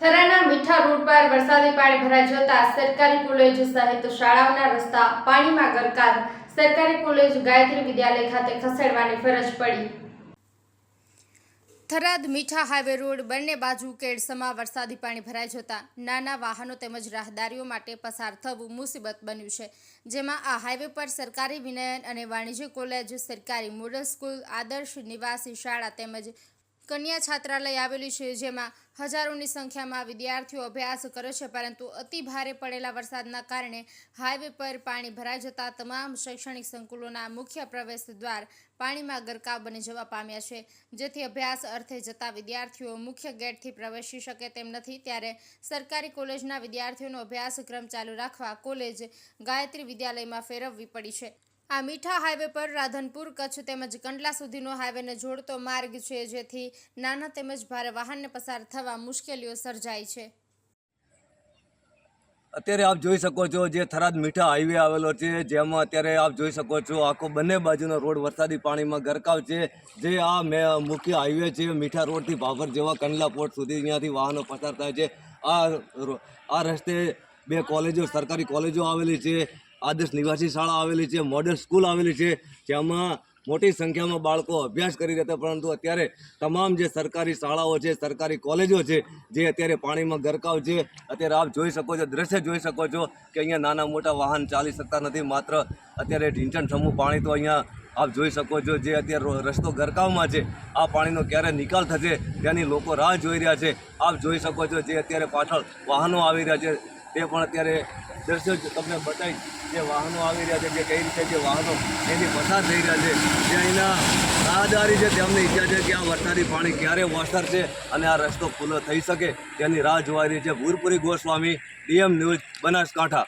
થરાના મીઠા રોડ પર વરસાદી પાણી ભરાઈ જતા સરકારી કોલેજ સહિત શાળાઓના રસ્તા પાણીમાં ગરકાવ. સરકારી કોલેજ ગાયત્રી વિદ્યાલય ખાતે ખસેડવાની ફરજ પડી. થરાદ મીઠા હાઈવે રોડ બંને બાજુ કેડસમાં વરસાદી પાણી ભરાઈ જતા નાના વાહનો તેમજ રાહદારીઓ માટે પસાર થવું મુસીબત બન્યું છે, જેમાં આ હાઈવે પર સરકારી વિનયન અને વાણિજ્ય કોલેજ, સરકારી મોડલ સ્કૂલ, આદર્શ નિવાસી શાળા તેમજ કન્યા છાત્રાલય આવેલું છે, જેમાં હજારોની સંખ્યામાં વિદ્યાર્થીઓ અભ્યાસ કરે છે, પરંતુ અતિ ભારે પડેલા વરસાદના કારણે હાઈવે પર પાણી ભરાઈ જતા તમામ શૈક્ષણિક સંકુલોના મુખ્ય પ્રવેશ દ્વાર પાણીમાં ગરકાવ બની જવા પામ્યા છે. જેથી અભ્યાસ અર્થે જતા વિદ્યાર્થીઓ મુખ્ય ગેટથી પ્રવેશી શકે તેમ નથી. ત્યારે સરકારી કોલેજના વિદ્યાર્થીઓનો અભ્યાસક્રમ ચાલુ રાખવા કોલેજ ગાયત્રી વિદ્યાલયમાં ફેરવવી પડી છે. આ મીઠા હાઈવે પર રાધનપુર કચ્છ તેમજ કંડલા સુધીનો હાઈવેને જોડતો માર્ગ છે, જેથી નાના તેમજ ભારે વાહનને પસાર થવા મુશ્કેલીઓ સર્જાય છે. અત્યારે આપ જોઈ શકો છો જે થરાદ મીઠા હાઈવે આવેલો છે, જેમાં અત્યારે આપ જોઈ શકો છો આખો બંને બાજુનો રોડ વરસાદી પાણીમાં ગરકાવ છે, જે આ મુખ્ય હાઈવે છે, મીઠા રોડથી ભાભર જેવા કંડલા પોર્ટ સુધી અહીંયાથી વાહનો પસાર થાય છે. આ આ રસ્તે બે કોલેજો, સરકારી કોલેજો આવેલી છે આદર્શ નિવાસી શાળા આવેલી છે મોડેલ સ્કૂલ આવેલી છે, જેમાં મોટી સંખ્યામાં બાળકો અભ્યાસ કરી રહ્યા હતા, પરંતુ અત્યારે તમામ જે સરકારી શાળાઓ છે, સરકારી કોલેજો છે, જે અત્યારે પાણીમાં ગરકાવ છે, અત્યારે આપ જોઈ શકો છો, દ્રશ્ય જોઈ શકો છો કે અહીંયા નાના મોટા વાહન ચાલી શકતા નથી, માત્ર અત્યારે ઢીંચણ ઠમું પાણી તો અહીંયા આપ જોઈ શકો છો, જે અત્યારે રસ્તો ગરકાવમાં છે, આ પાણીનો ક્યારે નિકાલ થશે, ત્યાંની લોકો રાહ જોઈ રહ્યા છે, આપ જોઈ શકો છો, જે અત્યારે પાછળ વાહનો આવી રહ્યા છે તે પણ અત્યારે દ્રશ્યો તમને બતાવી જે વાહનો આવી રહ્યા છે, જે કઈ રીતે જે વાહનો એની પસાર થઈ રહ્યા છે. જે અહીંના રાહદારી છે, તેમની ઈચ્છા છે કે આ વરસાદી પાણી ક્યારે વરસાદશે અને આ રસ્તો ખુલ્લો થઈ શકે તેની રાહ જોવાઈ રહી છે ભૂરપુરી ગોસ્વામી, ડીએમ ન્યૂઝ બનાસકાંઠા.